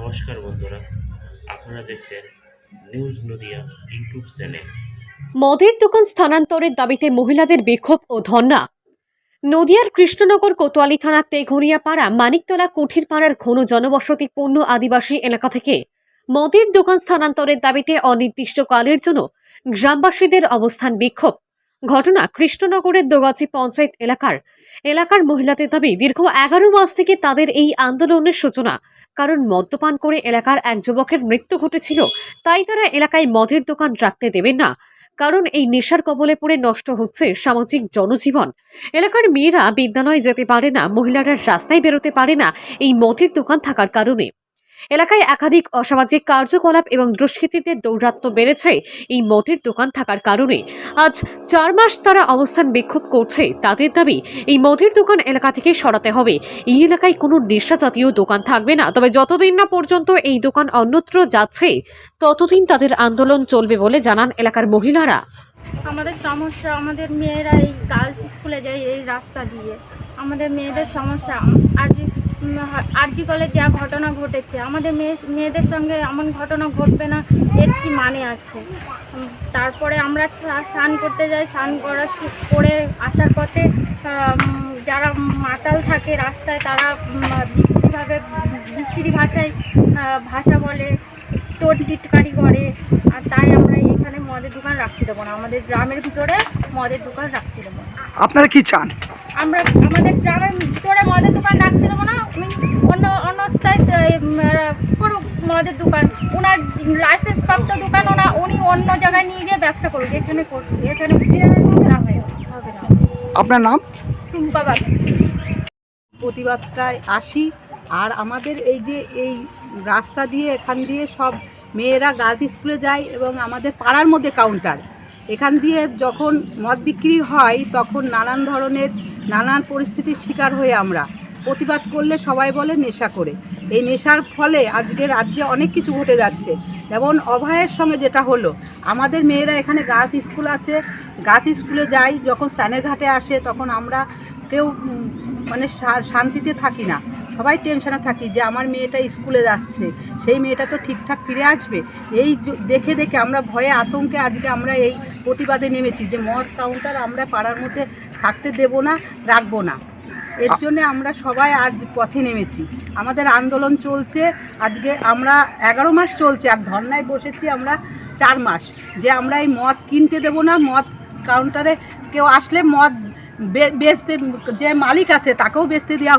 নমস্কার বন্ধুরা, আপনারা দেখছেন নিউজ নদিয়া ইউটিউব চ্যানেল। মদের দোকান স্থানান্তরের দাবিতে মহিলাদের বিক্ষোভ ও ধর্ণা। নদিয়ার কৃষ্ণনগর কোতোয়ালি থানার তেঘরিয়াপাড়া মানিকতলা কুঠিরপাড়ার ঘন জনবসতিপূর্ণ আদিবাসী এলাকা থেকে মদের দোকান স্থানান্তরের দাবিতে অনির্দিষ্টকালের জন্য গ্রামবাসীদের অবস্থান বিক্ষোভ। ঘটনা কৃষ্ণনগরের দোগাছি পঞ্চায়েত এলাকার। এলাকার মহিলাদের দাবি, দীর্ঘ এগারো মাস থেকে তাদের এই আন্দোলনের সূচনা। কারণ মদ্যপান করে এলাকার এক যুবকের মৃত্যু ঘটেছিল, তাই তারা এলাকায় মদের দোকান রাখতে দেবেন না। কারণ এই নেশার কবলে পড়ে নষ্ট হচ্ছে সামাজিক জনজীবন। এলাকার মেয়েরা বিদ্যালয়ে যেতে পারে না, মহিলারা রাস্তায় বেরোতে পারে না এই মদের দোকান থাকার কারণে। এলাকায় একাধিক অসামাজিক কার্যকলাপ এবং দুষ্কৃতীদের দৌরাত্ম্য বেড়েছে। এই মদের দোকান থাকার কারণে আজ চার মাস তারা অবস্থান বিক্ষোভ করছে। তাদের দাবি, এই মদের দোকান এলাকা থেকে সরাতে হবে। এই এলাকায় কোনো নেশা জাতীয় দোকান থাকবে না। তবে যতদিন না পর্যন্ত এই দোকান অন্যত্র যাচ্ছে, ততদিন তাদের আন্দোলন চলবে বলে জানান এলাকার মহিলারা। আমাদের সমস্যা, আমাদের মেয়েরা এই গার্লস স্কুলে যায় এই রাস্তা দিয়ে। আমাদের মেয়েদের সমস্যা, আজ আরজি কলে যা ঘটনা ঘটেছে আমাদের মেয়ে মেয়েদের সঙ্গে এমন ঘটনা ঘটবে না এর কি মানে আছে? তারপরে আমরা স্নান করতে যাই স্নান করা করে আসার পথে যারা মাতাল থাকে রাস্তায় তারা বিশ্রী ভাগে বিশ্রী ভাষায় ভাষা বলে টোট টিটকারি করে আর তাই আমরা এখানে মদের দোকান রাখতে দেবো না। আমাদের গ্রামের ভিতরে মদের দোকান রাখতে দেবো না। আপনারা কি চান? আমরা আমাদের গ্রামের ভিতরে মদের দোকান রাখতে দেবো না অন্য অন্য করুক মদের দোকান। ওনার লাইসেন্স প্রাপ্ত দোকান ওনা উনি অন্য জায়গায় নিয়ে গিয়ে ব্যবসা করুক। এখানে করুক এখানে না হয় হবে না। আপনার নাম? টুম্পা বাবা প্রতিবাদটায় আসি। আর আমাদের এই যে এই রাস্তা দিয়ে এখান দিয়ে সব মেয়েরা গার্লস স্কুলে যায় এবং আমাদের পাড়ার মধ্যে কাউন্টার এখান দিয়ে যখন মদ বিক্রি হয় তখন নানান ধরনের নানান পরিস্থিতির শিকার হয়ে আমরা। প্রতিবাদ করলে সবাই বলে নেশা করে। এই নেশার ফলে আজকে রাজ্যে অনেক কিছু ঘটে যাচ্ছে। যেমন অভয়ের সঙ্গে যেটা হলো, আমাদের মেয়েরা এখানে গার্লস স্কুল আছে। গার্লস স্কুলে যাই, যখন স্যানের ঘাটে আসে, তখন আমরা কেউ মানে শান্তিতে থাকি না। সবাই টেনশনে থাকি যে আমার মেয়েটা স্কুলে যাচ্ছে, সেই মেয়েটা তো ঠিকঠাক ফিরে আসবে। এই দেখে দেখে আমরা ভয়ে আতঙ্কে আজকে আমরা এই প্রতিবাদে নেমেছি যে মদ কাউন্টার আমরা পাড়ার মধ্যে থাকতে দেব না, রাখব না। এর জন্য আমরা সবাই আজ পথে নেমেছি। আমাদের আন্দোলন চলছে, আজকে আমরা এগারো মাস চলছে, আর ধর্নায় বসেছি আমরা চার মাস। যে আমরা এই মদ কিনতে দেব না, মদ কাউন্টারে কেউ আসলে মদ বেচতে, যে মালিক আছে তাকেও বেচতে দেওয়া